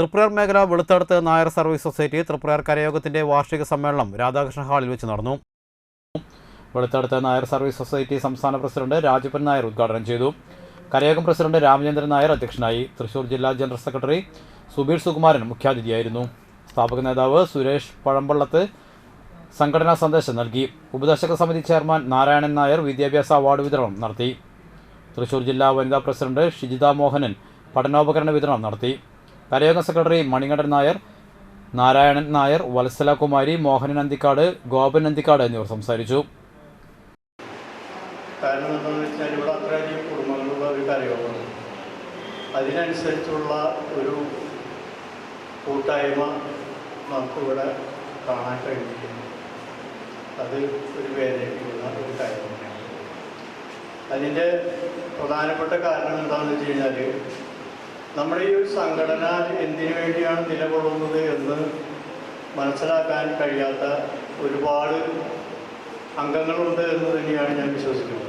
തൃപ്രയാർ മേഖല വെളുത്തടത്ത് Nair service society Triprayar കരയോഗത്തിന്റെ വാർഷിക സമ്മേളനം രാധാകൃഷ്ണ ഹാളിൽ വെച്ച് നടന്നു. വെളുത്തടത്ത് നായർ സർവീസ് സൊസൈറ്റി സംസ്ഥാന പ്രസിഡന്റ് രാജപ്പൻ നായർ ഉദ്ഘാടനം ചെയ്തു. കരയോഗം പ്രസിഡന്റ് രാമചന്ദ്രൻ നായർ അധ്യക്ഷനായി. തൃശൂർ ജില്ലാ ജനറൽ സെക്രട്ടറി സുബീർ സുകുമാരൻ മുഖ്യാതിഥിയായിരുന്നു. സ്ഥാപക നേതാവ് സുരേഷ് പഴമ്പള്ളത്ത് സംഘടനാ സന്ദേശം നൽകി. ഉപദേശക സമിതി ചെയർമാൻ നാരായണൻ നായർ വിദ്യാഭ്യാസ അവാർഡ് വിതരണം നടത്തി. തൃശൂർ ജില്ലാ വനിതാ പ്രസിഡന്റ് ഷിജിത മോഹനൻ പഠനോപകരണ വിതരണം നടത്തി. കരയോഗം സെക്രട്ടറി മണികണ്ഠൻ നായർ നാരായണൻ നായർ വത്സല കുമാരി മോഹനൻ അന്തിക്കാട് ഗോപൻ അന്തിക്കാട് എന്നിവർ സംസാരിച്ചു. ഇവിടെ ഒരു അതിനനുസരിച്ചുള്ള ഒരു കൂട്ടായ്മ നമുക്കിവിടെ കാണാൻ കഴിഞ്ഞിരിക്കുന്നു. അത് ഒരു വേദനയ്ക്കുള്ള ഒരു കാര്യം തന്നെയാണ് അതിന്റെ പ്രധാനപ്പെട്ട കാരണം എന്താണെന്ന് വെച്ച് കഴിഞ്ഞാൽ നമ്മുടെ ഈ ഒരു സംഘടന എന്തിനു വേണ്ടിയാണ് നിലകൊള്ളുന്നത് എന്ന് മനസ്സിലാക്കാൻ കഴിയാത്ത ഒരുപാട് അംഗങ്ങളുണ്ട് എന്ന് തന്നെയാണ് ഞാൻ വിശ്വസിക്കുന്നത്.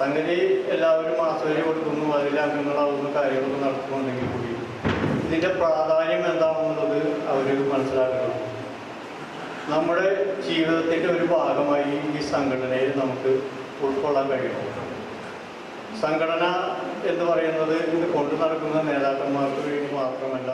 സംഗതി എല്ലാവരും ആസ്വദിച്ച് കൊടുക്കുന്നു. അതിലെ അംഗങ്ങളാവുന്ന കാര്യങ്ങളൊക്കെ നടത്തുന്നുണ്ടെങ്കിൽ കൂടി ഇതിന്റെ പ്രാധാന്യം എന്താണെന്നുള്ളത് അവർ മനസ്സിലാക്കണം. നമ്മുടെ ജീവിതത്തിന്റെ ഒരു ഭാഗമായി ഈ സംഘടനയിൽ നമുക്ക് ഉൾക്കൊള്ളാൻ കഴിയണം. സംഘടന എന്ന് പറയുന്നത് ഇത് കൊണ്ടു നടക്കുന്ന നേതാക്കന്മാർക്ക് വേണ്ടി മാത്രമല്ല